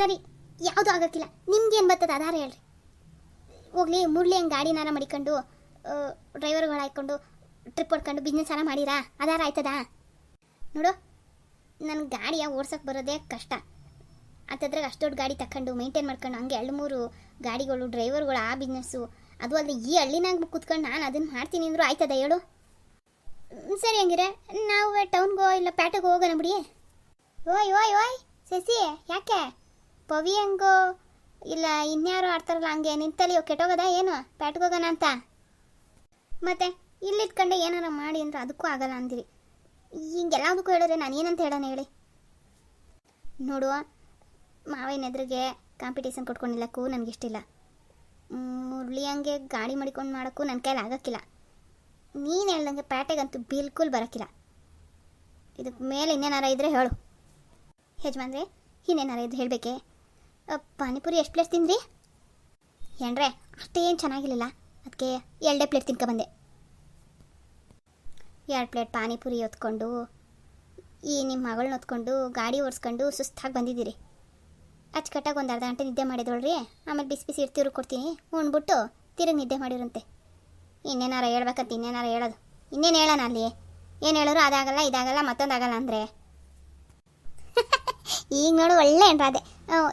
ಸರಿ, ಯಾವುದೂ ಆಗಕ್ಕಿಲ್ಲ. ನಿಮ್ಗೇನು ಬರ್ತದೆ? ಅದಾರ ಹೇಳ್ರಿ. ಹೋಗ್ಲಿ ಮುರಳಿ ಹಂಗೆ ಗಾಡಿನಾರ ಮಡಿಕೊಂಡು ಡ್ರೈವರ್ಗಳು ಹಾಕ್ಕೊಂಡು ಟ್ರಿಪ್ ಹೊಡ್ಕೊಂಡು ಬಿಸ್ನೆಸ್ ಎಲ್ಲ ಮಾಡಿರಾ? ಅದಾರ ಆಯ್ತದಾ? ನೋಡು ನನ್ನ ಗಾಡಿಯ ಓಡ್ಸೋಕೆ ಬರೋದೇ ಕಷ್ಟ. ಅಂತದ್ರಾಗ ಅಷ್ಟು ದೊಡ್ಡ ಗಾಡಿ ತಕೊಂಡು ಮೇಂಟೈನ್ ಮಾಡ್ಕೊಂಡು ಹಂಗೆ ಎರಡು ಮೂರು ಗಾಡಿಗಳು ಡ್ರೈವರ್ಗಳು ಆ ಬಿಸ್ನೆಸ್ಸು ಅದು ಅಲ್ಲದೆ ಈ ಹಳ್ಳಿನಾಗ ಕೂತ್ಕೊಂಡು ನಾನು ಅದನ್ನು ಮಾಡ್ತೀನಿ ಅಂದರೂ ಆಯ್ತದ ಹೇಳು? ಸರಿ ಹಂಗಿರೆ, ನಾವು ಟೌನ್ಗೋ ಇಲ್ಲ ಪ್ಯಾಟಿಗೆ ಹೋಗೋಣ ಬಿಡಿ. ಓಯ್ ಓಯ್ ಓಯ್, ಸಸಿ, ಯಾಕೆ? ಪವಿ ಹೆಂಗೋ? ಇಲ್ಲ, ಇನ್ಯಾರು ಆಡ್ತಾರಲ್ಲ, ಹಂಗೆ ನಿಂತಲ್ಲಿ ಕೆಟ್ಟೋಗದ ಏನು? ಪ್ಯಾಟ್ಗೋಗೋಣ ಅಂತ? ಮತ್ತೆ ಇಲ್ಲಿಟ್ಕೊಂಡೆ ಏನಾರ ಮಾಡಿ ಅಂದ್ರೆ ಅದಕ್ಕೂ ಆಗಲ್ಲ ಅಂದಿರಿ. ಹಿಂಗೆಲ್ಲದಕ್ಕೂ ಹೇಳಿದ್ರೆ ನಾನು ಏನಂತ ಹೇಳೋಣ ಹೇಳಿ? ನೋಡುವ, ಮಾವಿನ ಎದುರಿಗೆ ಕಾಂಪಿಟೇಷನ್ ಕೊಟ್ಕೊಂಡಿಲ್ಲಕ್ಕೂ ನನಗಿಷ್ಟಿಲ್ಲ. ಮುರಳಿ ಹಂಗೆ ಗಾಡಿ ಮಡಿಕೊಂಡು ಮಾಡೋಕ್ಕೂ ನನ್ನ ಕೈಲಿ ಆಗೋಕ್ಕಿಲ್ಲ. ನೀನು ಹೇಳ್ದಂಗೆ ಪ್ಯಾಟೆಗಂತೂ ಬಿಲ್ಕುಲ್ ಬರೋಕ್ಕಿಲ್ಲ. ಇದಕ್ಕೆ ಮೇಲೆ ಇನ್ನೇನಾರ ಇದ್ದರೆ ಹೇಳು. ಯಜಮಾನ್ರೆ, ಇನ್ನೇನಾರ ಇದ್ರೆ ಹೇಳಬೇಕೆ? ಪಾನಿಪುರಿ ಎಷ್ಟು ಪ್ಲೇಟ್ ತಿಂದ್ರಿ? ಏನ್ರೆ ಅಷ್ಟೇನು ಚೆನ್ನಾಗಿರಲಿಲ್ಲ. ಅದಕ್ಕೆ ಎರಡೇ ಪ್ಲೇಟ್ ತಿನ್ಕೊಬಂದೆ ಎರಡು ಪ್ಲೇಟ್ ಪಾನಿಪುರಿ ಹೊತ್ಕೊಂಡು, ಈ ನಿಮ್ಮ ಮಗಳನ್ನ ಹೊತ್ಕೊಂಡು, ಗಾಡಿ ಓಡಿಸ್ಕೊಂಡು ಸುಸ್ತಾಗಿ ಬಂದಿದ್ದೀರಿ. ಅಚ್ಚುಕಟ್ಟಾಗಿ ಒಂದು ಅರ್ಧ ಗಂಟೆ ನಿದ್ದೆ ಮಾಡಿದೋಳ್ರಿ ಆಮೇಲೆ ಬಿಸಿ ಬಿಸಿ ಇರ್ತಿರು ಕೊಡ್ತೀನಿ. ಉಣ್ಬಿಟ್ಟು ತಿರುಗಿ ನಿದ್ದೆ ಮಾಡಿರಂತೆ ಇನ್ನೇನಾರ ಹೇಳ್ಬೇಕಂತ ಇನ್ನೇನಾರ ಹೇಳೋದು. ಇನ್ನೇನು ಹೇಳೋಣ ಅಲ್ಲಿ? ಏನು ಹೇಳೋರು ಅದಾಗಲ್ಲ, ಇದಾಗಲ್ಲ ಮತ್ತೊಂದಾಗಲ್ಲ ಅಂದರೆ? ಈಗ ನೋಡು ಒಳ್ಳೆ ಏನ್ರ ಅದೇ.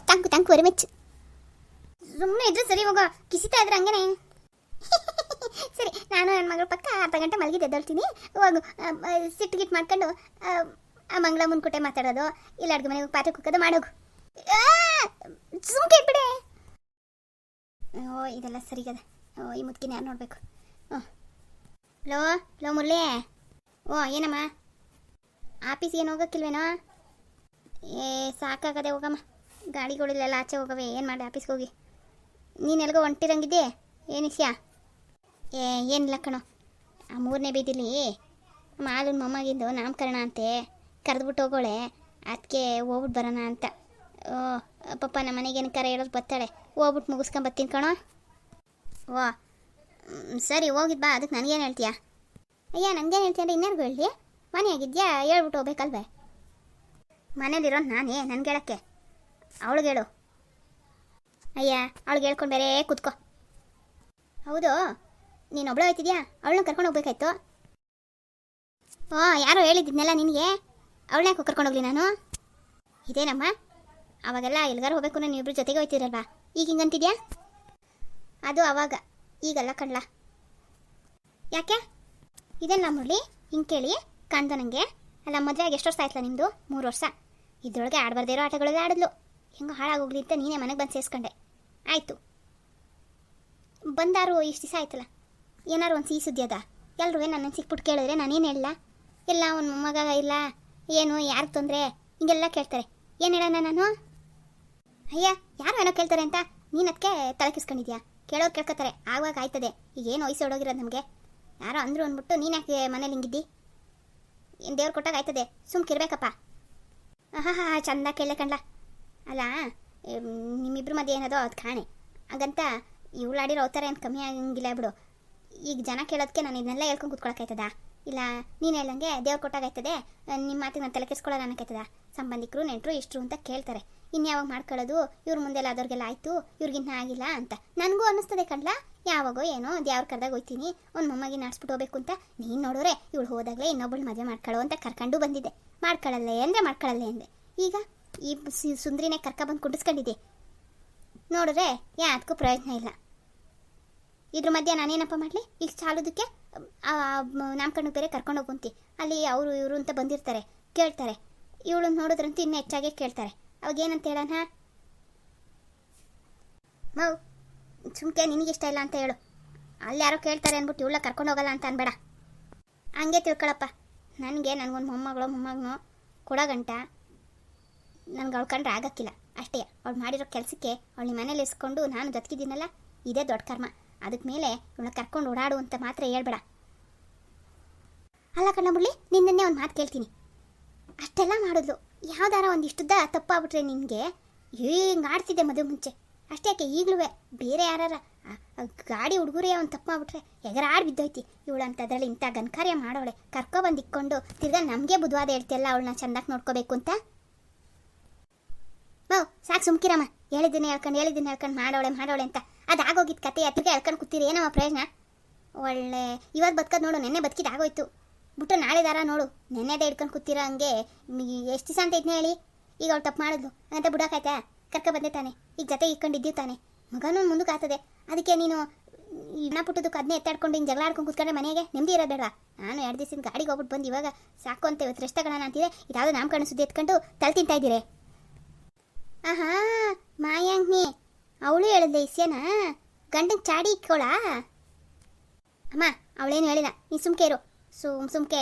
ತಂಕು ತಂಕು ವರಿ ಮೆಚ್ಚು ಸುಮ್ಮನೆ ಇದ್ರೆ ಸರಿ ಹೋಗೋ. ಕಿಸಿತಾ ಇದ್ರೆ ಹಂಗೇನೆ. ಸರಿ ನಾನು ನನ್ನ ಮಗಳ ಪಕ್ಕ ಅರ್ಧ ಗಂಟೆ ಮಲಗಿದ್ದು ಎದ್ದೊಳ್ತೀನಿ. ಹೋಗು. ಸಿಟ್ಟು ಗಿಟ್ ಮಾಡ್ಕೊಂಡು ಆ, ಆ ಮಂಗಳ ಮುನ್ಕುಟೆ ಮಾತಾಡೋದು. ಇಲ್ಲ ಅಡುಗೆ ಮನೆಗೆ ಪಾತ್ರೆ ಕುಕ್ಕದು ಮಾಡೋಗು ಸುಮ್ಕೆ ಬಿಡೆ ಓ ಇದೆಲ್ಲ ಸರಿಗದ ಓ ಈ ಮುದ್ಕಿನ ಯಾರು ನೋಡಬೇಕು? ಹ್ಞೂ ಲೋ ಲೋ ಮುರ್ಲಿ ಓ ಏನಮ್ಮ? ಆಫೀಸ್ ಏನು ಹೋಗಕ್ಕಿಲ್ವೇನೋ? ಏ ಸಾಕಾಗದೆ ಹೋಗಮ್ಮ. ಗಾಡಿಗಳಿಲ್ಲೆಲ್ಲ ಆಚೆ ಹೋಗವೆ, ಏನು ಮಾಡಿ ಆಫೀಸ್ಗೆ ಹೋಗಿ. ನೀನು ಎಲ್ಗೋ ಹೊಂಟಿರಂಗಿದ್ದೆ ಏನಿಸ್ಯಾ ಏ, ಏನಿಲ್ಲ ಕಣೋ. ಆ ಮೂರನೇ ಬೀದಿಲಿ ಮಾಲೂನ್ ಮೊಮ್ಮಗಿಂದು ನಾಮಕರಣ ಅಂತೆ ಕರೆದ್ಬಿಟ್ಟು ಹೋಗೋಳೆ ಅದಕ್ಕೆ ಹೋಗ್ಬಿಟ್ಟು ಬರೋಣ ಅಂತ. ಓ ಪಪ್ಪ ನಮ್ಮ ಮನೆಗೇನು ಕರೆ ಹೇಳೋದು ಬರ್ತಾಳೆ ಹೋಗ್ಬಿಟ್ಟು ಮುಗಿಸ್ಕೊಂಬತ್ತೀನಿ ಕಣೋ. ಓ ಸರಿ, ಹೋಗಿದ್ ಬಾ ಅದಕ್ಕೆ ನನಗೇನು ಹೇಳ್ತೀಯಾ? ಅಯ್ಯ ನನಗೇನು ಹೇಳ್ತೀಯ ಅಂದರೆ ಇನ್ನೇನು ಹೇಳಿ ಮನೆ ಆಗಿದ್ಯಾ ಹೇಳ್ಬಿಟ್ಟು ಹೋಗ್ಬೇಕಲ್ವೇ? ಮನೇಲಿರೋ ನಾನೇ, ನನ್ಗೆ ಹೇಳಕ್ಕೆ. ಅವಳಿಗೆ ಹೇಳು. ಅಯ್ಯ, ಅವಳಿಗೆ ಹೇಳ್ಕೊಂಡು ಬೇರೆ ಕೂತ್ಕೋ. ಹೌದು, ನೀನು ಒಬ್ಳು ಹೋಯ್ತಿದ್ಯಾ? ಅವಳನ್ನ ಕರ್ಕೊಂಡು ಹೋಗ್ಬೇಕಾಯ್ತು. ಓ, ಯಾರೋ ಹೇಳಿದ್ದಿದ್ನೆಲ್ಲ ನಿನಗೆ? ಅವಳನ್ನ ಯಾಕೆ ಕರ್ಕೊಂಡು ಹೋಗ್ಲಿ ನಾನು? ಇದೇನಮ್ಮ? ಅವಾಗೆಲ್ಲ ಎಲ್ಗಾರು ಹೋಗ್ಬೇಕು ನಾನು ಇಬ್ಬರು ಜೊತೆಗೆ ಹೋಯ್ತಿರಲ್ವಾ? ಈಗ ಹಿಂಗಂತಿದ್ಯಾ? ಅದು ಅವಾಗ. ಈಗಲ್ಲ ಕಣ್ಲ. ಯಾಕೆ? ಇದೆಲ್ಲ ಮುರಳಿ, ಹಿಂಗೆ ಕೇಳಿ, ಕಾಣ್ದ ನನಗೆ ಅಲ್ಲ ಮದುವೆ ಆಗಿ ಎಷ್ಟು ವರ್ಷ ಆಯ್ತಲ್ಲ ನಿಮ್ಮದು ಮೂರು ವರ್ಷ. ಇದ್ರೊಳಗೆ ಆಡಬಾರ್ದಿರೋ ಆಟಗಳೆಲ್ಲ ಆಡಿದ್ಲು. ಹೆಂಗೆ ಹಾಳಾಗೋಗ್ಲಿ ಅಂತ ನೀನೇ ಮನೆಗೆ ಬಂದು ಸೇರಿಸ್ಕೊಂಡೆ. ಆಯಿತು. ಬಂದಾರು ಇಷ್ಟು ದಿವಸ ಆಯ್ತಲ್ಲ? ಏನಾರು ಒಂದು ಸಿಹಿ ಸುದ್ದಿ ಅದ? ಎಲ್ಲರೂ ನನ್ನ ಸಿಕ್ಬಿಟ್ಟು ಕೇಳಿದ್ರೆ ನಾನೇನು ಹೇಳಲ್ಲ ಎಲ್ಲ ಒಂದು ಮೊಮ್ಮಗ ಇಲ್ಲ, ಏನು, ಯಾರಿಗೆ ತೊಂದರೆ? ಹಿಂಗೆಲ್ಲ ಕೇಳ್ತಾರೆ. ಏನು ಹೇಳೋಣ ನಾನು? ಅಯ್ಯ, ಯಾರು ಏನೋ ಕೇಳ್ತಾರೆ ಅಂತ? ನೀನು ಅದಕ್ಕೆ ತಲೆ ಕಿಸ್ಕೊಂಡಿದ್ಯಾ? ಕೇಳೋರು ಕೇಳ್ಕೊತಾರೆ. ಆವಾಗ ಆಯ್ತದೆ. ಈಗ ಏನು ವಯಸ್ಸು ಹೊಡೋಗಿರೋದು ನಮಗೆ? ಯಾರೋ ಅಂದ್ರು ಅಂದ್ಬಿಟ್ಟು ನೀನು ಯಾಕೆ ಮನೇಲಿ ಹಿಂಗಿದ್ದಿ? ಏನು ದೇವ್ರು ಕೊಟ್ಟಾಗ ಆಯ್ತದೆ. ಸುಮ್ಕಿರ್ಬೇಕಪ್ಪ. ಹಾಂ ಹಾಂ ಚಂದ ಕೇಳಲೆ ಕಣ್ಲ. ಅಲ್ಲ ನಿಮ್ಮಿಬ್ರ ಮಧ್ಯೆ ಏನದೋ ಅದು ಕಾಣೆ. ಹಾಗಂತ ಇವಳು ಆಡಿರೋ ಅವತಾರ ಏನು ಕಮ್ಮಿ ಆಗಂಗಿಲ್ಲ ಬಿಡು. ಈಗ ಜನ ಕೇಳೋದಕ್ಕೆ ನಾನು ಇದನ್ನೆಲ್ಲ ಹೇಳ್ಕೊಂಡು ಕೂತ್ಕೊಳಕಾಯ್ತದ ಇಲ್ಲ, ನೀನು ಹೇಳಂಗೆ ದೇವ್ರು ಕೊಟ್ಟಾಗೈತದೆ ನಿಮ್ಮ ಮಾತಿಗೆ ನಾನು ತಲೆ ಕೆಸ್ಕೊಳ್ಳೋಣ ಅನ್ನಕೈತದ ಸಂಬಂಧಿಕರು, ನೆಂಟರು ಇಷ್ಟರು ಅಂತ ಕೇಳ್ತಾರೆ. ಇನ್ಯಾವಾಗ ಮಾಡ್ಕೊಳ್ಳೋದು? ಇವ್ರ ಮುಂದೆಲ್ಲ ಆದವ್ರಿಗೆಲ್ಲ ಆಯಿತು ಇವ್ರಿಗಿನ್ನ ಆಗಿಲ್ಲ ಅಂತ. ನನಗೂ ಅನ್ನಿಸ್ತದೆ ಕಣ್ಲ? ಯಾವಾಗೋ ಏನೋ ದೇವ್ರ ಕರೆದಾಗ ಹೋಯ್ತೀನಿ, ಒಂದು ಮೊಮ್ಮಗಿ ನಾಡ್ಸ್ಬಿಟ್ಟು ಹೋಗ್ಬೇಕು ಅಂತ. ನೀನು ನೋಡೋರೆ, ಇವಳು ಹೋದಾಗಲೇ ಇನ್ನೊಬ್ಬಳು ಮದುವೆ ಮಾಡ್ಕೊಳ್ಳೋ ಅಂತ ಕರ್ಕೊಂಡು ಬಂದಿದ್ದೆ. ಮಾಡ್ಕೊಳ್ಳಲ್ಲೇ ಅಂದರೆ ಮಾಡ್ಕೊಳ್ಳಲ್ಲೇ ಅಂದೆ. ಈಗ? ಈ ಸುಂದ್ರಿನೇ ಕರ್ಕೊಬಂದು ಕುಂಡಿಸ್ಕೊಂಡಿದ್ದೆ. ನೋಡಿದ್ರೆ ಅದಕ್ಕೂ ಪ್ರಯೋಜನ ಇಲ್ಲ. ಇದ್ರ ಮಧ್ಯೆ ನಾನೇನಪ್ಪ ಮಾಡಲಿ? ಈಗ ಚಾಲೋದಕ್ಕೆ ನಾಮಕರಣ ಬೇರೆ ಕರ್ಕೊಂಡು ಹೋಗುಂತಿ ಅಲ್ಲಿ ಅವರು ಇವರು ಅಂತ ಬಂದಿರ್ತಾರೆ, ಕೇಳ್ತಾರೆ. ಇವಳು ನೋಡಿದ್ರಂತೂ ಇನ್ನೂ ಹೆಚ್ಚಾಗೆ ಕೇಳ್ತಾರೆ. ಅವಾಗ ಏನಂತ ಹೇಳೋಣ? ಮೌ, ಸುಮ್ಕೆ ನಿನಗೆ ಇಷ್ಟ ಇಲ್ಲ ಅಂತ ಹೇಳು. ಅಲ್ಲಿ ಯಾರೋ ಕೇಳ್ತಾರೆ ಅಂದ್ಬಿಟ್ಟು ಇವಳ ಕರ್ಕೊಂಡು ಹೋಗಲ್ಲ ಅಂತ ಅನ್ಬೇಡ. ಹಂಗೆ ತಿಳ್ಕೊಳಪ್ಪ. ನನಗೆ ನನಗೊಂದು ಮೊಮ್ಮಗಳು, ಮೊಮ್ಮಗನು ಕೊಡೋ ಗಂಟ ನನಗೆ ಅವಳು ಕಂಡ್ರೆ ಆಗಕ್ಕಿಲ್ಲ. ಅಷ್ಟೇ, ಅವಳು ಮಾಡಿರೋ ಕೆಲಸಕ್ಕೆ ಅವಳು ಮನೇಲಿ ಇಸ್ಕೊಂಡು ನಾನು ಬದುಕಿದ್ದೀನಲ್ಲ ಇದೇ ದೊಡ್ಡ ಕರ್ಮ. ಅದಕ್ಕೆ ಮೇಲೆ ಇವಳ ಕರ್ಕೊಂಡು ಓಡಾಡು ಅಂತ ಮಾತ್ರ ಹೇಳ್ಬೇಡ. ಅಲ್ಲ ಕಣ್ಣ ಮುರಳಿ ನಿನ್ನೆ ಒಂದು ಮಾತು ಕೇಳ್ತೀನಿ. ಅಷ್ಟೆಲ್ಲ ಮಾಡಿದ್ಲು. ಯಾವ್ದಾರ ಒಂದಿಷ್ಟುದ್ದ ತಪ್ಪಾಗ್ಬಿಟ್ರೆ ನಿನಗೆ ಹಿಂಗೆ ಆಡ್ತಿದ್ದೆ ಮದುವೆ ಮುಂಚೆ. ಅಷ್ಟೇ ಯಾಕೆ ಈಗಲೂ ಬೇರೆ ಯಾರಾರ ಗಾಡಿ ಹುಡುಗರೇ ಅವ್ನು ತಪ್ಪು ಮಾಡ್ಬಿಟ್ರೆ ಎಗರಾಡ್ ಬಿದ್ದೋಯ್ತಿ. ಇವಳು ಅಂತದ್ರಲ್ಲಿ ಇಂಥ ಗನ್ಕಾರ್ಯ ಮಾಡೋಳೆ. ಕರ್ಕೊಬಂದು ಇಕ್ಕೊಂಡು ತಿರ್ಗಾ ನಮಗೆ ಬುಧವಾದ ಹೇಳ್ತಿಯಲ್ಲ, ಅವಳನ್ನ ಚೆಂದಾಗಿ ನೋಡ್ಕೋಬೇಕು ಅಂತ? ಬೌ ಸಾಕು, ಸುಮ್ಕಿರಮ್ಮ. ಹೇಳಿದ್ದೀನಿ, ಹೇಳ್ಕೊಂಡು ಹೇಳಿದ್ದೀನಿ, ಹೇಳ್ಕೊಂಡು, ಮಾಡೋಳೆ ಮಾಡೋಳೆ ಅಂತ. ಅದು ಆಗೋಗಿದ್ದು ಕತೆ ಹತ್ತಿಗೆ ಹೇಳ್ಕೊಂಡು ಕೂತೀರಿ ಏನಮ್ಮ ಪ್ರಯೋಜನ? ಒಳ್ಳೆ, ಇವಾಗ ಬದುಕೋದು ನೋಡು, ನೆನ್ನೆ ಬದುಕಿದ್ದು ಆಗೋಯ್ತು. ಬಿಟ್ಟು ನಾಳೆ ದಾರ ನೋಡು, ನೆನ್ನೆದೇ ಹಿಡ್ಕೊಂಡು ಕೂತಿರೋ ಹಂಗೆ. ಎಷ್ಟು ದಿವಸ ಅಂತ ಇದ್ನ ಹೇಳಿ? ಈಗ ಅವ್ಳು ತಪ್ಪು ಮಾಡಿದ್ಲು. ಅಂತ ಬಿಡೋಕಾಯ್ತಾ ಕರ್ಕ ಬಂದೆ ತಾನೆ. ಈಗ ಜೊತೆ ಇಟ್ಕೊಂಡಿದ್ದೀವಿ ತಾನೆ. ಮಗನೂ ಮುಂದಕ್ಕೆ ಆಗ್ತದೆ ಅದಕ್ಕೆ ನೀನು ಇನ್ನ ಪುಟ್ಟದಕ್ಕೆ ಅದನ್ನೇ ಎತ್ತಾಡ್ಕೊಂಡು ಹಿಂಗೆ ಜಗಳ ಆಡ್ಕೊಂಡು ಕೂತ್ಕೊಂಡ್ರೆ ಮನೆಗೆ ನೆಮ್ಮದಿ ಇರೋದು ಬೇಡವಾ? ನಾನು ಎರಡು ದಿವ್ಸದ ಗಾಡಿಗೆ ಹೋಗ್ಬಿಟ್ಟು ಬಂದು ಇವಾಗ ಸಾಕು ಅಂತ ಇವತ್ತು ರೆಸ್ಟ್ ತಗೋಣ ಅಂತಿದೆ. ಇದಾವುದು ನಾಮಕರಣ ಸುದ್ದಿ ಎತ್ಕೊಂಡು ತಲೆ ತಿಂತಾ ಆಹಾ, ಮಾಯಾಂಗ್ನಿ. ಅವಳು ಹೇಳಿದ್ಲೆ ಇಸ್ಯನಾ ಗಂಡಂಗೆ ಚಾಡಿ ಇಕ್ಕೋಳ ಅಮ್ಮ, ಅವಳೇನು ಹೇಳಿಲ್ಲ. ನೀ ಸುಮ್ಕೆ ಇರು. ಸುಮ್ ಸುಮ್ಕೆ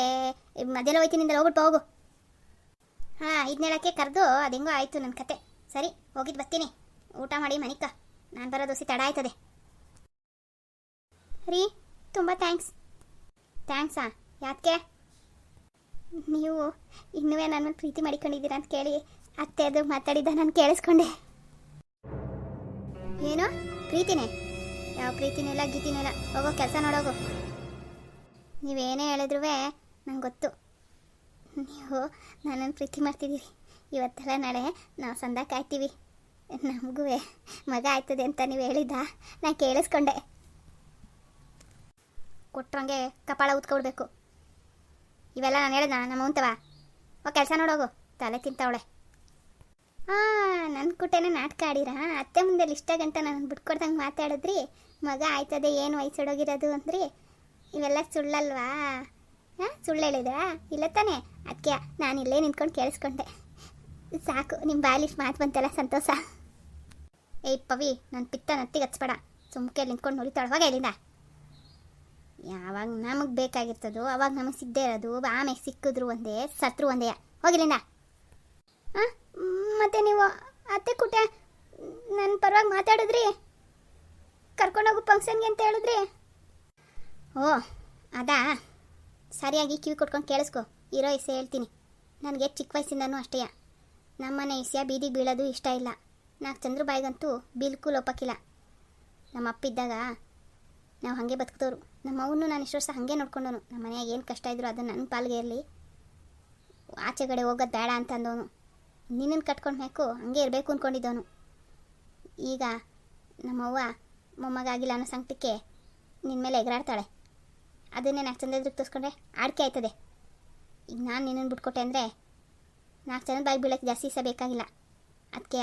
ಮಧ್ಯಾಹ್ನ ಹೋಯ್ತಿನಿಂದ ಹೋಗ್ಬಿಟ್ಟು ಹೋಗು. ಹಾಂ ಇದನ್ನೇಳಕ್ಕೆ ಕರೆದು ಅದು ಹೆಂಗೋ ಆಯಿತು ನನ್ನ ಕತೆ. ಸರಿ ಹೋಗಿದ್ದು ಬರ್ತೀನಿ. ಊಟ ಮಾಡಿ ಮನಿಕ ನಾನು ಬರೋ ದೋಸೆ ತಡ ಆಯ್ತದೆ. ರೀ, ತುಂಬ ಥ್ಯಾಂಕ್ಸ್. ಥ್ಯಾಂಕ್ಸಾ? ಯಾಕೆ ನೀವು ಇನ್ನೂ ನನ್ನ ಪ್ರೀತಿ ಮಾಡಿಕೊಂಡಿದ್ದೀರಾ ಅಂತ ಕೇಳಿ ಅತ್ತೆ ಅದು ಮಾತಾಡಿದ್ದ ನಾನು ಕೇಳಿಸ್ಕೊಂಡೆ. ಏನು? ಪ್ರೀತಿನೇ? ಯಾವ ಪ್ರೀತಿನೂ ಇಲ್ಲ, ಗೀತಿನೂ ಇಲ್ಲ. ಹೋಗೋ ಕೆಲಸ ನೋಡೋಗು ನೀವೇನೇ ಹೇಳಿದ್ರು ನಂಗೆ ಗೊತ್ತು. ನೀವು ನನ್ನನ್ನು ಪ್ರೀತಿ ಮಾಡ್ತಿದ್ದೀರಿ. ಇವತ್ತೆಲ್ಲ ನಾಳೆ ನಾವು ಸಂದ ಕಾಯ್ತೀವಿ ನಮಗೂ ಮಗ ಆಯ್ತದೆ ಅಂತ ನೀವು ಹೇಳಿದ್ದ. ನಾನು ಕೇಳಿಸ್ಕೊಂಡೆ. ಕೊಟ್ರಂಗೆ ಕಪಾಳ ಉತ್ಕೊಳ್ಬೇಕು ಇವೆಲ್ಲ ನಾನು ಹೇಳ್ದ ನಮ್ಮ ಉಂತವ ಓ ಕೆಲಸ ನೋಡೋಗು ತಲೆ ತಿಂತವಳೆ ನನ್ನ ಕುಟೇನೆ ನಾಟಕ ಆಡಿರ? ಅತ್ತೆ ಮುಂದೆ ಇಷ್ಟ ಗಂಟ ನಾನು ಬಿಟ್ಕೊಡ್ದಂಗೆ ಮಾತಾಡಿದ್ರಿ. ಮಗ ಆಯ್ತದೆ, ಏನು ವಯಸ್ಸೊಡೋಗಿರೋದು ಅಂದ್ರಿ. ಇವೆಲ್ಲ ಸುಳ್ಳಲ್ವಾ? ಹಾಂ ಸುಳ್ಳು ಹೇಳಿದ್ರಾ ಇಲ್ಲ ತಾನೇ ಅದಕ್ಕೆ ನಾನು ಇಲ್ಲೇ ನಿಂತ್ಕೊಂಡು ಕೇಳಿಸ್ಕೊಂಡೆ. ಸಾಕು ನಿಮ್ಮ ಬಾಲಿಷ್ಟು ಮಾತು ಬಂತಲ್ಲ ಸಂತೋಷ. ಏಯ್ ಪವಿ ನನ್ನ ಪಿತ್ತ ನತ್ತಿಗೆ ಹಚ್ಬೇಡ. ಸುಮ್ಕೆ ನಿಂತ್ಕೊಂಡು ನೋಡಿತಾಳೆ ಅವಾಗ ಇಲ್ಲಿಂದ ಯಾವಾಗ ನಮಗೆ ಬೇಕಾಗಿರ್ತದೋ, ಅವಾಗ ನಮಗೆ ಸಿಗದೆ ಇರೋದು. ಆಮೇಲೆ ಸಿಕ್ಕಿದ್ರು ಒಂದೇ, ಸತ್ರು ಒಂದೇ. ಹೋಗಿಲ್ಲಿಂದ ಹಾಂ ಮತ್ತೆ ನೀವು ಅತ್ತೆ ಕುಟ ನನ್ನ ಪರವಾಗಿ ಮಾತಾಡಿದ್ರಿ ಅಂತ ಹೇಳಿದ್ರಿ? ಓ, ಅದಾ? ಸರಿಯಾಗಿ ಕಿವಿ ಕೊಟ್ಕೊಂಡು ಕೇಳಿಸ್ಕೊ. ಇರೋ ಇಸೆ ಹೇಳ್ತೀನಿ. ನನಗೆ ಚಿಕ್ಕ ವಯಸ್ಸಿಂದನೂ ಅಷ್ಟೇ. ನಮ್ಮನೆ ಇಸೆಯ ಬೀದಿಗೆ ಬೀಳೋದು ಇಷ್ಟ ಇಲ್ಲ. ನಾಲ್ಕು ಚಂದ್ರ ಬಾಯಿಗಂತೂ ಬಿಲ್ಕುಲ್ ಒಪ್ಪಕ್ಕಿಲ್ಲ ನಮ್ಮ ಅಪ್ಪ ಇದ್ದಾಗ ನಾವು ಹಾಗೆ ಬದುಕ್ತವ್ರು ನಮ್ಮ ಅವನು ನಾನು ಇಷ್ಟು ವರ್ಷ ಹಾಗೆ ನೋಡ್ಕೊಂಡವನು. ನಮ್ಮ ಮನೆಯಾಗ ಏನು ಕಷ್ಟ ಇದ್ರು ಅದು ನನ್ನ ಪಾಲ್ಗೆ ಇರಲಿ. ಆಚೆಗಡೆ ಹೋಗೋದು ಬೇಡ ಅಂತ ಅಂದವನು. ನಿನ್ನನ್ನು ಕಟ್ಕೊಂಡು ಬೇಕು ಹಂಗೆ ಇರಬೇಕು ಅಂದ್ಕೊಂಡಿದ್ದವನು ಈಗ ನಮ್ಮವ್ವ ಮೊಮ್ಮಗ ಆಗಿಲ್ಲ ಅನ್ನೋ ಸಂಕಟಕ್ಕೆ ನಿನ್ನ ಮೇಲೆ ಎಗರಾಡ್ತಾಳೆ. ಅದನ್ನೇ ನಾಲ್ಕು ಚಂದ ತೋರಿಸ್ಕೊಂಡ್ರೆ ಆಡಿಕೆ ಆಯ್ತದೆ. ಈಗ ನಾನು ನಿನ್ನನ್ನು ಬಿಟ್ಕೊಟ್ಟೆ ಅಂದರೆ ನಾಲ್ಕು ಚಂದ್ರ ಬಾಯಿ ಬೀಳಕ್ಕೆ ಜಾಸ್ತಿ ಸಹ ಬೇಕಾಗಿಲ್ಲ. ಅದಕ್ಕೆ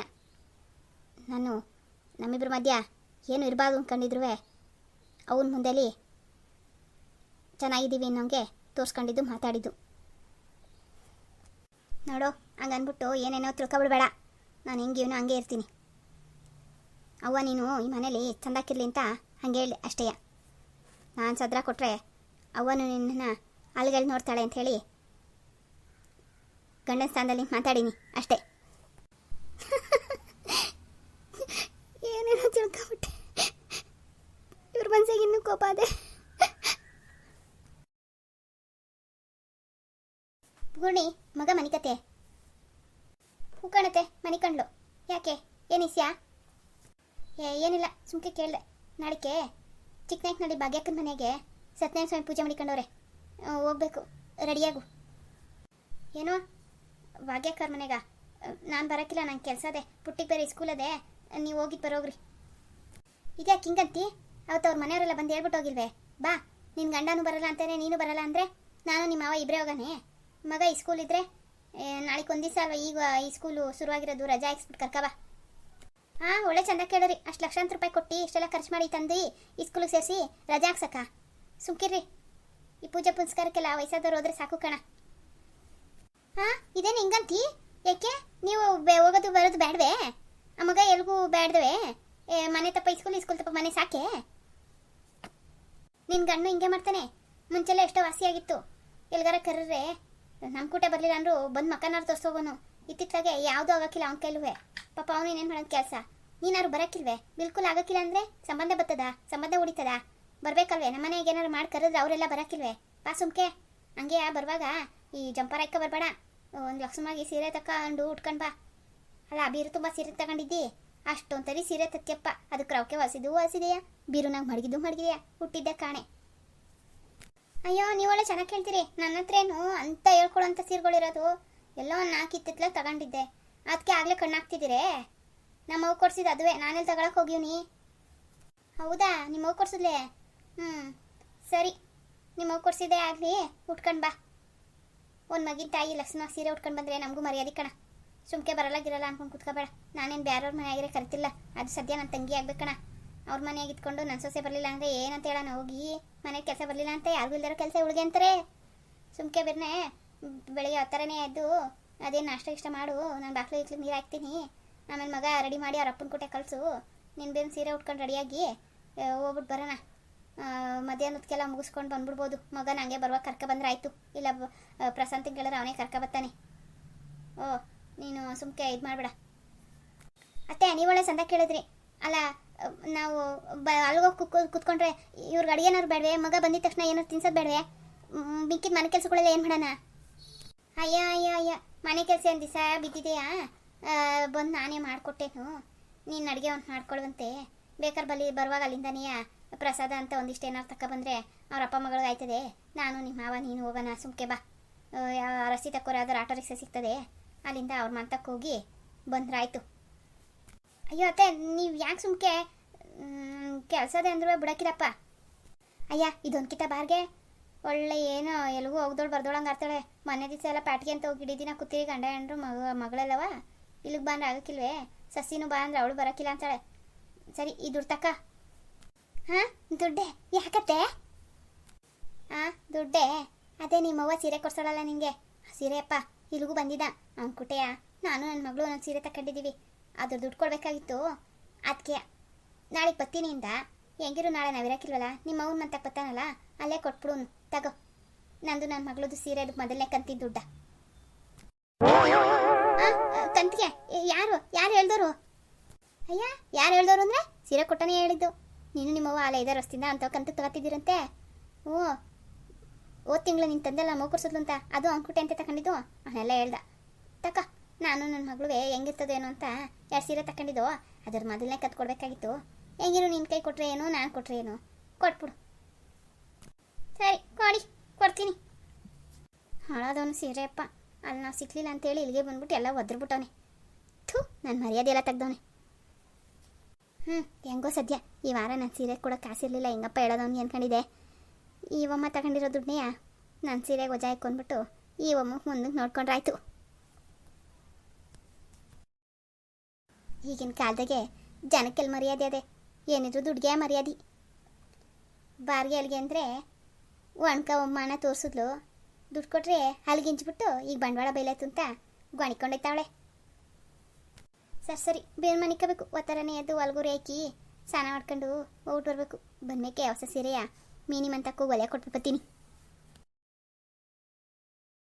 ನಾನು ನಮ್ಮಿಬ್ಬರ ಮಧ್ಯ ಏನು ಇರಬಾರ್ದು ಅಂದ್ಕೊಂಡಿದ್ರು ಅವನ ಮುಂದೆಲಿ ಚೆನ್ನಾಗಿದ್ದೀವಿ ಅನ್ನೋಂಗೆ ತೋರಿಸ್ಕೊಂಡಿದ್ದು, ಮಾತಾಡಿದ್ದು. ನೋಡು ಹಂಗೆ ಅಂದ್ಬಿಟ್ಟು ಏನೇನೋ ತಿಳ್ಕೊಬಿಡ್ಬೇಡ. ನಾನು ಹೆಂಗೆ ಇವನು ಹಂಗೆ ಇರ್ತೀನಿ. ಅವ್ವ, ನೀನು ಈ ಮನೇಲಿ ಚಂದಾಕಿರ್ಲಿ ಅಂತ ಹಂಗೆ ಹೇಳಿ ಅಷ್ಟೇಯ ನಾನು ಸದ್ರ ಕೊಟ್ಟರೆ ಅವ್ವನು ನಿನ್ನನ್ನು ಅಲ್ಲಿಗೆ ನೋಡ್ತಾಳೆ ಅಂತ ಹೇಳಿ ಗಂಡನ ಸ್ಥಾನದಲ್ಲಿ ಮಾತಾಡೀನಿ ಅಷ್ಟೇ ಏನೇನೋ ತಿಳ್ಕೊಬಿಟ್ಟೆ ಇವ್ರ ಮನ್ಸಿಗೆ ಇನ್ನೂ ಕೋಪ ಅದೇ ಪೂರ್ಣಿ ಮಗ ಮನಿಕತೆ ಹೂ ಕಾಣತ್ತೆ ಮನಿ ಕಂಡ್ಲು ಯಾಕೆ ಏನಿಸ್ಯಾ ಏ ಏನಿಲ್ಲ, ಸುಮ್ಕೆ ಕೇಳಿದೆ. ನಾಳಿಕೆ ನೋಡಿ ಭಾಗ್ಯಕ್ಕನ ಮನೆಗೆ ಸತ್ಯನಾರಾಯಣ ಸ್ವಾಮಿ ಪೂಜೆ ಮಾಡಿಕೊಂಡವ್ರೆ. ಹೋಗ್ಬೇಕು. ರೆಡಿಯಾಗು. ಏನೋ ಭಾಗ್ಯಕ್ಕರ ಮನೆಗ ನಾನು ಬರೋಕ್ಕಿಲ್ಲ ನಂಗೆ ಕೆಲಸ ಅದೇ. ಪುಟ್ಟಿಗೆ ಬೇರೆ ಸ್ಕೂಲ್ ಅದೇ. ನೀವು ಹೋಗಿದ್ದು ಬರೋಗ್ರಿ. ಇದ್ಯಾಕೆ ಹಿಂಗಂತಿ? ಅವತ್ತು ಅವ್ರ ಮನೆಯವರೆಲ್ಲ ಬಂದು ಹೇಳ್ಬಿಟ್ಟು ಹೋಗಿಲ್ವೇ? ಬಾ ನಿನ್ನ ಗಂಡನೂ ಬರಲ್ಲ ಅಂತಾನೆ, ನೀನು ಬರಲ್ಲ ಅಂದರೆ ನಾನು ನಿಮ್ಮ ಮಾವ ಇಬ್ಬರೇ ಹೋಗಾನೆ. ಮಗ ಈ ಸ್ಕೂಲ್ ಇದ್ರೆ ನಾಳೆಗೆ ಒಂದು ದಿವಸ ಅಲ್ವಾ, ಈಗ ಈ ಸ್ಕೂಲು ಶುರುವಾಗಿರೋದು, ರಜಾ ಹಾಕ್ಸ್ಬಿಟ್ಟು ಕರ್ಕಬಾ. ಹಾಂ, ಒಳ್ಳೆ ಚಂದ ಕೇಳಿರಿ. ಅಷ್ಟು ಲಕ್ಷಾಂತರ ರೂಪಾಯಿ ಕೊಟ್ಟು ಇಷ್ಟೆಲ್ಲ ಖರ್ಚು ಮಾಡಿ ತಂದು ಈ ಸ್ಕೂಲಿಗೆ ಸೇರಿಸಿ ರಜಾ ಹಾಕ್ಸಕ್ಕ. ಸುಮ್ಕಿರ್ರಿ. ಈ ಪೂಜೆ ಪುನಸ್ಕಾರಕ್ಕೆಲ್ಲ ವಯಸ್ಸಾದವ್ರು ಹೋದ್ರೆ ಸಾಕು ಕಣ. ಹಾಂ, ಇದೇನು ಹಿಂಗಂತಿ? ಯಾಕೆ ನೀವು ಹೋಗೋದು ಬರೋದು ಬೇಡವೇ ಆ ಮಗ ಎಲ್ಗೂ ಏ, ಮನೆ ತಪ್ಪ ಈ ಸ್ಕೂಲ್ ಈ ಸ್ಕೂಲ್ ತಪ್ಪ ಮನೆ ಸಾಕೆ? ನಿನ್ನ ಗಂಡು ಹಿಂಗೆ ಮಾಡ್ತಾನೆ. ಮುಂಚೆಲ್ಲ ಎಷ್ಟೋ ವಾಸಿಯಾಗಿತ್ತು. ಎಲ್ಗಾರ ಕರ್ರೆ ನಮ್ಮ ಕೂಟ ಬರಲಿಲ್ಲ ಅಂದ್ರು ಬಂದು ಮಕ್ಕನಾರು ತೋರ್ಸೋಗೋನು ಇತ್ತಿತ್ತಲಾಗೆ ಯಾವುದೂ ಆಗಕ್ಕಿಲ್ಲ ಅವನ ಕೈಲುವೆ. ಪಾಪ ಅವನು ಇನ್ನೇನು ಮಾಡೋದು ಕೆಲಸ? ನೀನಾರು ಬರಕ್ಕಿಲ್ವೇ? ಬಿಲ್ಕುಲ್ ಆಗಕ್ಕಿಲ್ಲ ಅಂದರೆ ಸಂಬಂಧ ಬರ್ತದ ಸಂಬಂಧ ಉಳಿತದ? ಬರಬೇಕಲ್ವೇ? ನಮ್ಮ ಮನೆಗೆ ಏನಾರು ಮಾಡಿ ಕರೆದ್ರೆ ಅವರೆಲ್ಲ ಬರಕ್ಕಿಲ್ವೇ? ಬಾ ಸುಮ್ಕೆ. ಹಂಗೆ ಬರುವಾಗ ಈ ಜಂಪರ್ ಹಾಕ ಬರಬೇಡ. ಒಂದು ಲಕ್ಷ್ಮವಾಗಿ ಸೀರೆ ತಕೊಂಡು ಉಟ್ಕೊಂಡು ಬಾ. ಅಲ್ಲ ಬೀರು ತುಂಬ ಸೀರೆ ತಗೊಂಡಿದ್ದಿ? ಅಷ್ಟೊಂತರಿ ಸೀರೆ ತತ್ಯಪ್ಪ ಅದಕ್ಕೆ ರವಕೆ ಹೊಸಿದು ಹೊಸಿದೆಯಾ? ಬೀರುನಾಗ ಮಡಗಿದ್ದು ಮಡಗಿದೆಯಾ? ಹುಟ್ಟಿದ್ದೆ ಕಾಣೆ. ಅಯ್ಯೋ ನೀವೊಳ್ಳೆ ಚೆನ್ನಾಗಿ ಕೇಳ್ತೀರಿ. ನನ್ನ ಹತ್ರ ಏನು ಅಂತ ಹೇಳ್ಕೊಳ್ಳೋಂಥ ಸೀರೆಗಳಿರೋದು? ಎಲ್ಲೋ ಒಂದು ನಾಲ್ಕು ಇತ್ತಿತ್ತಲ ತಗೊಂಡಿದ್ದೆ. ಅದಕ್ಕೆ ಆಗಲೇ ಕಣ್ಣಾಗ್ತಿದ್ದೀರೇ? ನಮ್ಮ ಅವ್ವ ಕೊಡ್ಸಿದ್ದು ಅದುವೇ. ನಾನೆಲ್ಲಿ ತಗೊಳಕ್ಕೆ ಹೋಗಿವ್ನಿ? ಹೌದಾ? ನಿಮ್ಮ ಅವ್ವ ಕೊಡ್ಸಿದ್ಲೆ? ಹ್ಞೂ ಸರಿ. ನಿಮ್ಮ ಅವ್ವ ಕೊಡ್ಸಿದ್ದೆ ಆಗಲಿ. ಉಟ್ಕೊಂಡು ಬಾ. ಒಂದು ಮಗಿನ ತಾಯಿ ಲಕ್ಷ್ಮಣ ಸೀರೆ ಉಟ್ಕೊಂಡು ಬಂದರೆ ನಮಗೂ ಮರ್ಯಾದೆ ಕಣ. ಸುಮ್ಕೆ ಬರಲ್ಲ ಅನ್ಕೊಂಡು ಕುತ್ಕೋಬೇಡ. ನಾನೇನು ಬೇರೆಯವ್ರ ಮನೆಯಾಗಿರೇ ಕರಿತಿಲ್ಲ. ಅದು ಸದ್ಯ ನನ್ನ ತಂಗಿ ಆಗ್ಬೇಕಣ ಅವ್ರ ಮನೆಯಾಗ ಇದ್ಕೊಂಡು ನನ್ನ ಸೊಸೆ ಬರಲಿಲ್ಲ ಅಂದರೆ ಏನಂತ ಹೇಳೋಣ? ಹೋಗಿ ಮನೆಗೆ ಕೆಲಸ ಬರಲಿಲ್ಲ ಅಂತ? ಯಾರಿಗೂ ಇಲ್ದಿರೋ ಕೆಲಸ ಉಳಿಗೆ ಅಂತಾರೆ. ಸುಮ್ಕೆ ಬಿರ್ನೆ. ಬೆಳಿಗ್ಗೆ ಹತ್ತರನೇ ಎದ್ದು, ಅದೇನು ನಾಷ್ಟ ಇಷ್ಟ ಮಾಡು, ನಾನು ಬಾಕ್ಲು ಇಟ್ಲಿ ನೀರು ಹಾಕ್ತೀನಿ. ಆಮೇಲೆ ಮಗ ರೆಡಿ ಮಾಡಿ ಅವ್ರ ಅಪ್ಪನ ಕೊಟ್ಟೆ ಕಳಿಸು. ನಿನ್ನ ಸೀರೆ ಉಟ್ಕೊಂಡು ರೆಡಿಯಾಗಿ ಹೋಗ್ಬಿಟ್ಟು ಬರೋಣ. ಮಧ್ಯಾಹ್ನದಕ್ಕೆಲ್ಲ ಮುಗಿಸ್ಕೊಂಡು ಬಂದ್ಬಿಡ್ಬೋದು. ಮಗನ ಹಂಗೆ ಬರುವಾಗ ಕರ್ಕ ಬಂದ್ರೆ ಆಯಿತು. ಇಲ್ಲ ಕೇಳಿದ್ರೆ ಪ್ರಶಾಂತಿಗೆ ಹೇಳಿದ್ರೆ ಅವನೇ ಕರ್ಕ ಬರ್ತಾನೆ. ಓ, ನೀನು ಸುಮ್ಕೆ ಇದು ಮಾಡಬೇಡ. ಅತ್ತೆ ನೀವೊಳ್ಳೆ ಸಂದ ಕೇಳಿದ್ರಿ. ಅಲ್ಲ, ನಾವು ಬ ಅಲ್ಗೋಗಿ ಕುಕ್, ಕುತ್ಕೊಂಡ್ರೆ ಇವ್ರಿಗೆ ಅಡುಗೆನಾರು ಬೇಡವೆ? ಮಗ ಬಂದಿದ ತಕ್ಷಣ ಏನಾರು ತಿನ್ಸೋದು ಬೇಡವೆ? ಮಿಕ್ಕಿದ ಮನೆ ಕೆಲಸಗಳೆಲ್ಲ ಏನು ಮಾಡೋಣ? ಅಯ್ಯ ಅಯ್ಯ ಅಯ್ಯ. ಮನೆ ಕೆಲಸ ಏನು ದಿವಸ ಬಿದ್ದಿದೆಯಾ? ಬಂದು ನಾನೇ ಮಾಡಿಕೊಟ್ಟೇನು. ನೀನು ಅಡುಗೆ ಒಂದು ಮಾಡ್ಕೊಳ್ಳುವಂತೆ ಬೇಕಾದ್ರೆ ಬಲ್ಲಿ ಬರುವಾಗ ಅಲ್ಲಿಂದನೇ ಪ್ರಸಾದ ಅಂತ ಒಂದಿಷ್ಟು ಏನಾರು ಬಂದರೆ ಅವ್ರ ಅಪ್ಪ ಮಗಳಿಗೆ ಆಯ್ತದೆ. ನಾನು ನಿಮ್ಮ ಮಾವ, ನೀನು ಹೋಗೋಣ, ಸುಮ್ಕೆ ಬಾ. ಯಾವ ರಸ್ತೆ ತಕ್ಕೋರಾದ್ರೆ ಆಟೋ ರಿಕ್ಷಾ ಸಿಗ್ತದೆ. ಅಲ್ಲಿಂದ ಅವ್ರ ಮಂತಕ್ಕೆ ಹೋಗಿ ಬಂದ್ರಾಯ್ತು. ಅಯ್ಯೋ, ಅತ್ತೆ, ನೀವು ಯಾಕೆ ಸುಮ್ಕೆ? ಕೆಲಸದೇ ಅಂದ್ರೂ ಬಿಡಕ್ಕಿರಪ್ಪ. ಅಯ್ಯ, ಇದೊಂದು ಬಾರ್ಗೆ. ಒಳ್ಳೆ ಏನು, ಎಲ್ಗೂ ಹೋಗ್ದೋಳು ಬರ್ದೋಳಂಗೆ ಆಡ್ತಾಳೆ. ಮನೆ ದಿವಸ ಎಲ್ಲ ಪ್ಯಾಟಿಗೆ ಅಂತ ಹೋಗಿ ದಿನ ಕೂತೀರಿ ಗಂಡ ಹೆಂಡ್ರು, ಮಗ, ಮಗಳೆಲ್ಲವ? ಇಲ್ಲಿಗೆ ಬಂದ್ರೆ ಆಗಕ್ಕಿಲ್ವೇ? ಸಸಿನೂ ಬಾ ಅಂದ್ರೆ ಅವಳು ಬರೋಕ್ಕಿಲ್ಲ ಅಂತಾಳೆ. ಸರಿ, ಈ ದುಡ್ಡು ತಕ್ಕ ಹಾಂ, ದುಡ್ಡೆ? ಯಾಕತ್ತೆ? ಹಾಂ ದುಡ್ಡೆ? ಅದೇ ನಿಮ್ಮವ್ವ ಸೀರೆ ಕೊಡ್ಸೋಳಲ್ಲ ನಿಂಗೆ. ಸೀರೆಯಪ್ಪ ಇಲ್ಲಿಗೂ ಬಂದಿದ್ದ. ಅವ್ನ ಕುಟೆಯ? ನಾನು ನನ್ನ ಮಗಳು ಒಂದೊಂದು ಸೀರೆ ತಗೊಂಡಿದ್ದೀವಿ ಅದ್ರ ದುಡ್ಡು ಕೊಡಬೇಕಾಗಿತ್ತು. ಅದಕ್ಕೆ ನಾಳೆಗೆ ಬತ್ತೀನಿಂದ ಹೆಂಗಿರು ನಾಳೆ ನಾವಿರಕ್ಕಿಲ್ವಲ್ಲ ನಿಮ್ಮ ಅವ್ನ ಮತ್ತೆ ಅಲ್ಲೇ ಕೊಟ್ಬಿಡು ತಗೋ. ನಂದು ನನ್ನ ಮಗಳದು ಸೀರೆ ಮೊದಲನೇ ಕಂತಿ ದುಡ್ಡ. ಕಂತಿಗೆ. ಯಾರು? ಯಾರು ಹೇಳ್ದೋರು? ಅಯ್ಯ, ಯಾರು ಹೇಳ್ದೋರು ಅಂದ್ರೆ? ಸೀರೆ ಕೊಟ್ಟನೇ ಹೇಳಿದ್ದು. ನೀನು ನಿಮ್ಮವ್ವ ಅಲ್ಲ ಐದಾರು ವರ್ಷದಿಂದ ಅಂತ ಕಂತು ತಗೋತಿದ್ದೀರಂತೆ? ಓ ಓ ತಿಂಗಳು ನಿನ್ನ ತಂದೆಲ್ಲ ಮೋಕರ್ಸಿದ್ಲು ಅಂತ ಅದು ಅಂಕುಟೆ ಅಂತ ತಗೊಂಡಿದ್ದು ಅವನೆಲ್ಲ ಹೇಳ್ದ. ತಕ, ನಾನು ನನ್ನ ಮಗಳಿಗೆ ಹೆಂಗಿರ್ತದೇನೋ ಅಂತ. ಎರಡು ಸೀರೆ ತಗೊಂಡಿದ್ದು ಅದ್ರ ಮೊದಲನೇ ಕತ್ ಕೊಡ್ಬೇಕಾಗಿತ್ತು. ಹೆಂಗಿರು ನಿನ್ನ ಕೈ ಕೊಟ್ಟರೆ ಏನು, ನಾನು ಕೊಟ್ಟರೆ ಏನೋ? ಕೊಟ್ಬಿಡು ಸರಿ, ಕೊಡಿ, ಕೊಡ್ತೀನಿ. ಹಾಳಾದವನು ಸೀರೆಯಪ್ಪ ಅಲ್ಲಿ ನಾವು ಸಿಕ್ಕಲಿಲ್ಲ ಅಂತೇಳಿ ಇಲ್ಲಿಗೆ ಬಂದ್ಬಿಟ್ಟು ಎಲ್ಲ ಒದ್ರಬಿಟ್ಟವನೆ. ಥೂ ನನ್ನ ಮರ್ಯಾದೆ ಎಲ್ಲ ತೆಗ್ದವನೆ. ಹ್ಞೂ ಹೆಂಗೋ ಸದ್ಯ. ಈ ವಾರ ನನ್ನ ಸೀರೆ ಕೂಡ ಕಾಸಿರಲಿಲ್ಲ. ಹೆಂಗಪ್ಪ ಹೇಳೋದವ್ನಿಗೆ ಅಂದ್ಕೊಂಡಿದ್ದೆ ಈ ಒಮ್ಮ ತಗೊಂಡಿರೋ ದುಡ್ಡನ್ನೆಯ ನನ್ನ ಸೀರೆಗೆ ವಜಾ ಹಾಕೊಂಡ್ಬಿಟ್ಟು ಈ ಒಮ್ಮ ಮುಂದಕ್ಕೆ ನೋಡ್ಕೊಂಡ್ರಾಯ್ತು. ಈಗಿನ ಕಾಲದಾಗೆ ಜನಕ್ಕೆಲ್ಲ ಮರ್ಯಾದೆ ಅದೇ. ಏನಿದ್ರು ದುಡ್ಡಿಗೆ ಮರ್ಯಾದೆ. ಬಾರ್ಗೆ ಅಲ್ಲಿಗೆ ಅಂದರೆ ಒಣ್ಕ ಒಮ್ಮನ ತೋರಿಸಿದ್ಲು. ದುಡ್ಡು ಕೊಟ್ರೆ ಹಲ್ಗಿಂಚ್ಬಿಟ್ಟು ಈಗ ಬಂಡವಾಳ ಬೈಲಾಯ್ತು ಅಂತ ಗಣಿಕೊಂಡೈತಾವಳೆ ಸರಿ ಸರಿ ಬೇರೆ ಮನಿಕಬೇಕು ಒತ್ತರನೇ ಎದ್ದು ಒಲ್ಗುರಿ ಹಾಕಿ ಸ್ನಾನ ಮಾಡ್ಕೊಂಡು ಊಟ ಬರಬೇಕು. ಬಂದಮೇಕೆ ಹೊಸ ಸೀರೆಯ? ಮಿನಿಮಂತಕ್ಕೂ ಒಲೆ ಕೊಟ್ಬಿಡ್ತೀನಿ